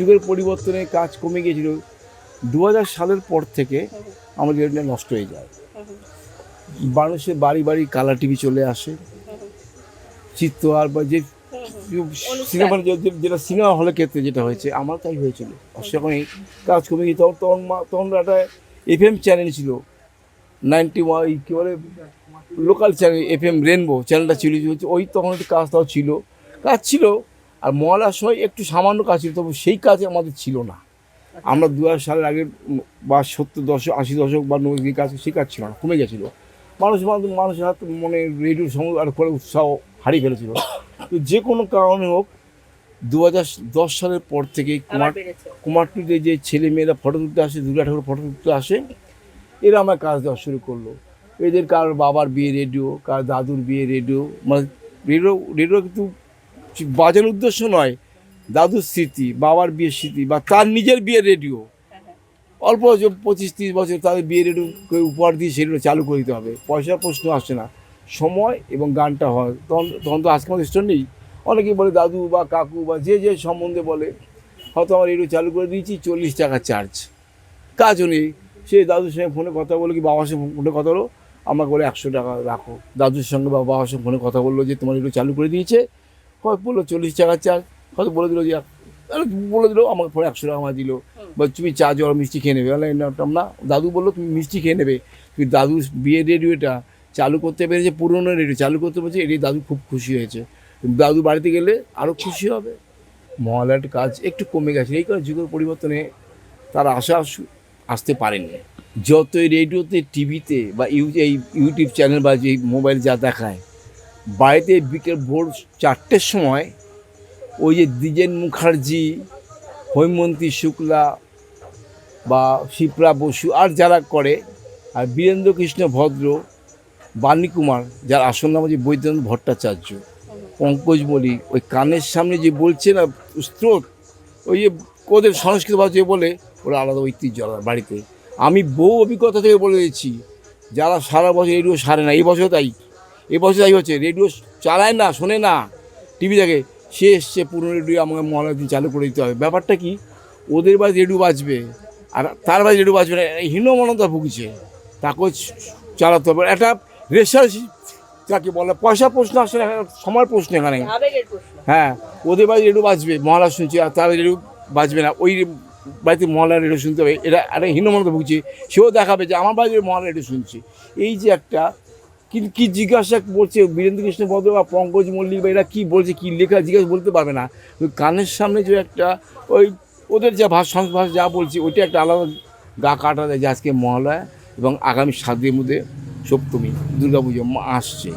যুগের পরিবর্তনে কাজ কমে গিয়েছিল দু হাজার সালের পর থেকে আমাদের রেডিওটা নষ্ট হয়ে যায়। মানুষের বাড়ি বাড়ি কালার টিভি চলে আসে চিত্তহার বা যে সিনেমা যেটা সিনেমা হলের ক্ষেত্রে যেটা হয়েছে, আমার তাই হয়েছিল। সেখানে কাজ কমে গিয়ে, তখন তখন তখন একটা এফ এম চ্যানেল ছিল নাইনটি ওয়ান কী বলে local channel F M Rainbow চ্যানেলটা ছিল, ওই তখন একটু কাজ তাও ছিল। কাজ ছিল আর মহলার সময় একটু সামান্য কাজ ছিল তবু সেই কাজ আমাদের ছিল না। আমরা দু হাজার সালের আগে বা সত্তর দশক আশি দশক বা নব্বই কাজ সেই কাজ ছিল না কমে গেছিল। মানুষ মানুষ- মানুষের হাতে মনে রেডিওর সঙ্গে আর করে উৎসাহ হারিয়ে ফেলেছিল। তো যে কোনো কারণে হোক দু হাজার দশ সালের পর থেকে কুমার বেড়েছে। কুমারটুলিতে যে ছেলে মেয়েরা ফটো তুলতে আসে দুর্গা ঠাকুর ফটো তুলতে আসে এরা আমার কাজ দেওয়া শুরু করল। এদের কারোর বাবার বিয়ে রেডিও কার দাদুর বিয়ে রেডিও মানে রেডিও রেডিও কিন্তু বাজার উদ্দেশ্য নয়, দাদুর স্মৃতি, বাবার বিয়ের স্মৃতি বা তার নিজের বিয়ের রেডিও অল্প পঁচিশ, তিরিশ বছর তাদের বিয়ে রেডিও উপহার দিয়ে সেগুলো চালু করে দিতে হবে। পয়সার প্রশ্ন আসছে না। সময় এবং গানটা হয়। তখন তখন তো আজকে আমাদের স্টোর নেই। অনেকেই বলে দাদু বা কাকু বা যে যে সম্বন্ধে বলে, হয়তো আমার রেডিও চালু করে দিয়েছি, চল্লিশ টাকা চার্জ কাজও নেই। সে দাদুর সঙ্গে ফোনে কথা বলো কি বাবার সঙ্গে ফোনে কথা বলো? আমাকে বলে একশো টাকা রাখো। দাদুর সঙ্গে বা বাবার সঙ্গে ফোনে কথা বলল যে তোমার রেডিও চালু করে দিয়েছে। হয়তো বলল চল্লিশ টাকা চার্জ হয়তো বলে দিলো যে আরে বলে দিলো আমাকে পরে একশো টাকা আমার দিলো। বা তুমি চা জল মিষ্টি খেয়ে নেবে। বলে না না দাদু বলল তুমি মিষ্টি খেয়ে নেবে। তুমি দাদু বিয়ের রেডিওটা চালু করতে পেরেছে পুরনো রেডিও চালু করতে পেরেছে এটি দাদু খুব খুশি হয়েছে। দাদু বাড়িতে গেলে আরও খুশি হবে। মহলার কাজ একটু কমে গেছে। এই কারণে যুগের পরিবর্তনে তারা আশা আস- আসতে পারেনি। যতই রেডিওতে টিভিতে বা ইউ এই ইউটিউব চ্যানেল বা যে মোবাইল যা দেখায় বাড়িতে বিকেল ভোর চারটের সময় ওই যে দ্বিজেন মুখার্জি, হৈমন্তী শুক্লা বা শিপ্রা বসু আর যারা করে, আর বীরেন্দ্র কৃষ্ণ ভদ্র, বাণী কুমার, যার আসল নাম হচ্ছে বৈদ্যনাথ ভট্টাচার্য। পঙ্কজ মল্লিক, ওই কানের সামনে যে বলছে না স্রোত ওই যে ওদের সংস্কৃত ভাষা যে বলে, ওরা আলাদা ঐতিহ্য বাড়িতে। আমি বহু অভিজ্ঞতা থেকে বলে দিচ্ছি যারা সারা বছর রেডিও সারে না, এই বছর তাই। এই বছর তাই হচ্ছে রেডিও চালায় না শোনে না টিভি দেখে সে এসছে পুরনো রেডিও আমাকে মহলার দিন চালু করে দিতে হবে। ব্যাপারটা কি ওদের বাড়ি রেডিও বাজবে আর তার বাড়ি রেডিও বাজবে না হীনমনতা ভুগছে তাকেও চালাতে হবে। একটা রেশার যাকে বলে পয়সা প্রশ্ন আসছে না এখানে সময় প্রশ্ন এখানে। হ্যাঁ ওদের বাড়ি রেডিও বাজবে মহলা শুনছে আর তার রেডিও বাজবে না ওই বাড়িতে মহলা রেডিও শুনতে হবে এটা একটা হীনমনতা ভুগছে সেও দেখাবে যে আমার বাড়ির মহলা রেডিও শুনছে। এই যে একটা কি কি জিজ্ঞাসা বলছে বীরেন্দ্র কৃষ্ণ ভদ্র বা পঙ্কজ মল্লিক বা এরা কী বলছে, কী লেখা জিজ্ঞাসা বলতে পারবে না। কানের সামনে যে একটা, ওই ওদের যা ভাষা ভাষা যা বলছি, ওইটা একটা আলাদা গা কাটা দেয় যে আজকে মহালয়া এবং আগামী সাত দিনের মধ্যে সপ্তমী দুর্গা পুজো আসছে।